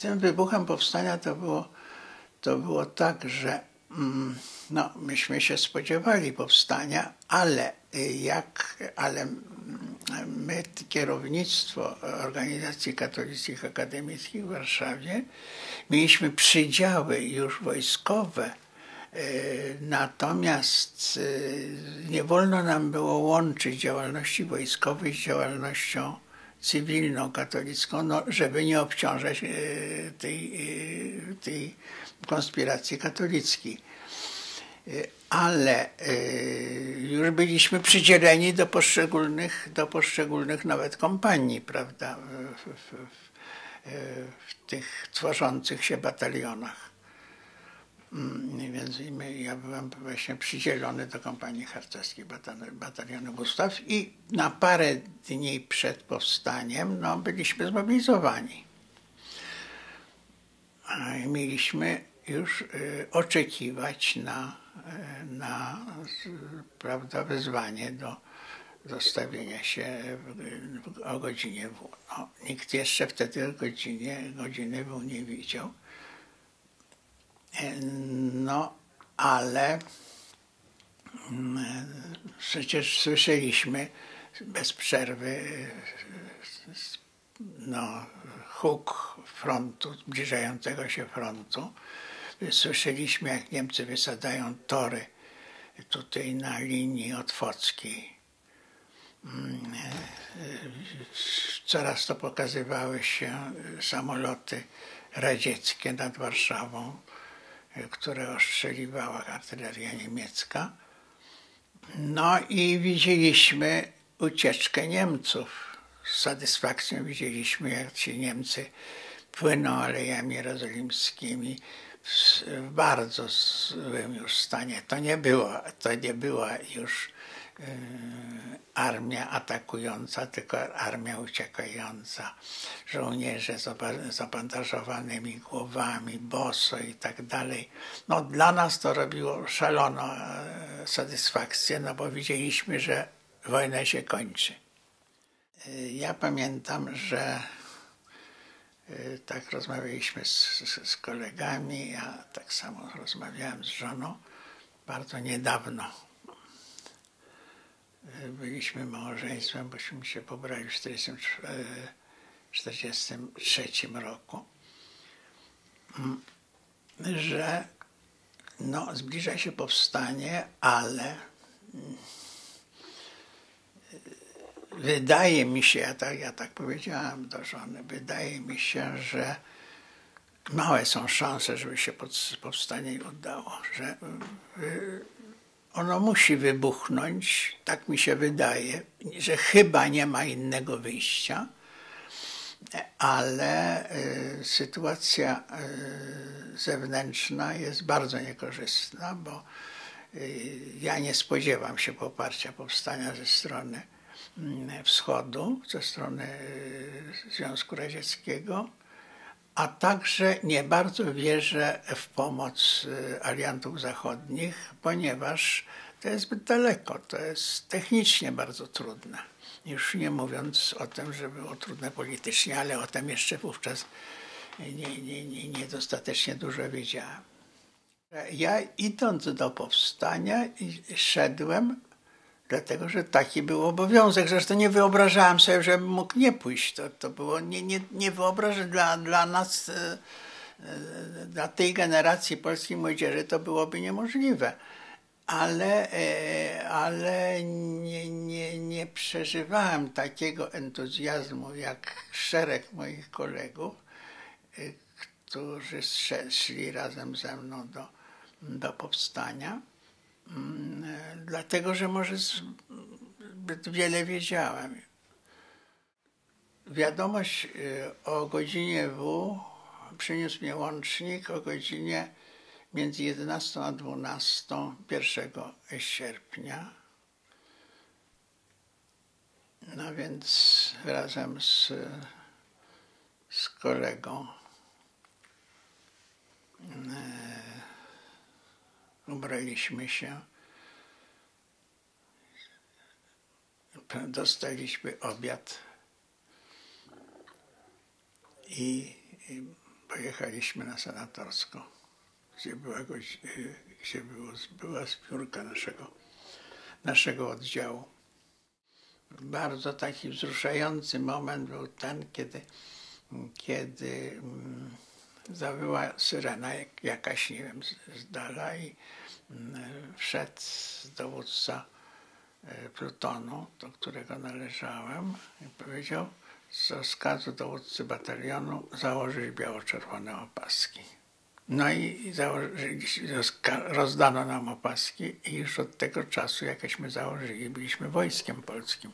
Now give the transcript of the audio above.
tym wybuchem powstania to było, to było tak, że mm, no, myśmy się spodziewali powstania, ale jak, ale my, kierownictwo Organizacji Katolickich Akademickich w Warszawie, mieliśmy przydziały już wojskowe, natomiast nie wolno nam było łączyć działalności wojskowej z działalnością cywilną, katolicką, no, żeby nie obciążać tej, tej konspiracji katolickiej ale już byliśmy przydzieleni do poszczególnych, do poszczególnych nawet kompanii, prawda, w, w, w, w tych tworzących się batalionach. Więc my, ja byłem właśnie przydzielony do kompanii harcerskiej batalionu Gustaw i na parę dni przed powstaniem no, byliśmy zmobilizowani. I mieliśmy już oczekiwać na na prawda, wezwanie do zostawienia się o godzinie W. No, nikt jeszcze wtedy godzinie, godziny W nie widział. No, ale przecież słyszeliśmy bez przerwy no, huk frontu, zbliżającego się frontu. Słyszeliśmy, jak Niemcy wysadzają tory tutaj na linii otwockiej. Coraz to pokazywały się samoloty radzieckie nad Warszawą, które ostrzeliwała artyleria niemiecka. No i widzieliśmy ucieczkę Niemców. Z satysfakcją widzieliśmy, jak ci Niemcy płyną alejami jerozolimskimi w bardzo złym już stanie. To nie była, to nie była już armia atakująca, tylko armia uciekająca. Żołnierze z zabandażowanymi głowami, boso i tak dalej. No dla nas to robiło szaloną e, satysfakcję, no bo widzieliśmy, że wojna się kończy. Y, ja pamiętam, że tak rozmawialiśmy z, z, z, kolegami, ja tak samo rozmawiałem z żoną bardzo niedawno. Byliśmy małżeństwem, bośmy się pobrali w 1943 roku, że no, zbliża się powstanie, ale wydaje mi się, ja tak, ja tak powiedziałem do żony, wydaje mi się, że małe są szanse, żeby się powstanie udało, że y, ono musi wybuchnąć, tak mi się wydaje, że chyba nie ma innego wyjścia, ale y, sytuacja y, zewnętrzna jest bardzo niekorzystna, bo ja nie spodziewam się poparcia powstania ze strony Wschodu, ze strony Związku Radzieckiego, a także nie bardzo wierzę w pomoc e, aliantów zachodnich, ponieważ to jest zbyt daleko, to jest technicznie bardzo trudne. Już nie mówiąc o tym, że było trudne politycznie, ale o tym jeszcze wówczas nie, nie, nie, niedostatecznie dużo wiedziałem. Ja idąc do powstania szedłem dlatego że taki był obowiązek. Zresztą nie wyobrażałem sobie, żebym mógł nie pójść. To, to było nie, nie, nie dla, dla nas, e, e, dla tej generacji polskiej młodzieży to byłoby niemożliwe. Ale, e, ale nie, nie, nie przeżywałem takiego entuzjazmu jak szereg moich kolegów, którzy szli razem ze mną do, do powstania. Dlatego że może zbyt wiele wiedziałem. Wiadomość y, o godzinie W przyniósł mnie łącznik o godzinie między 11 a 12 1 sierpnia. No więc razem z, z kolegą ubraliśmy się. Dostaliśmy obiad i pojechaliśmy na Senatorską, gdzie była, y, gdzie było, była zbiórka naszego, naszego oddziału. Bardzo taki wzruszający moment był ten, kiedy, kiedy mm, zawyła syrena jak, jakaś, nie wiem, z, dala i wszedł dowódca e, plutonu, do którego należałem i powiedział z rozkazu dowódcy batalionu założyć biało-czerwone opaski. No i rozdano nam opaski i już od tego czasu, jakieśmy założyli, byliśmy wojskiem polskim.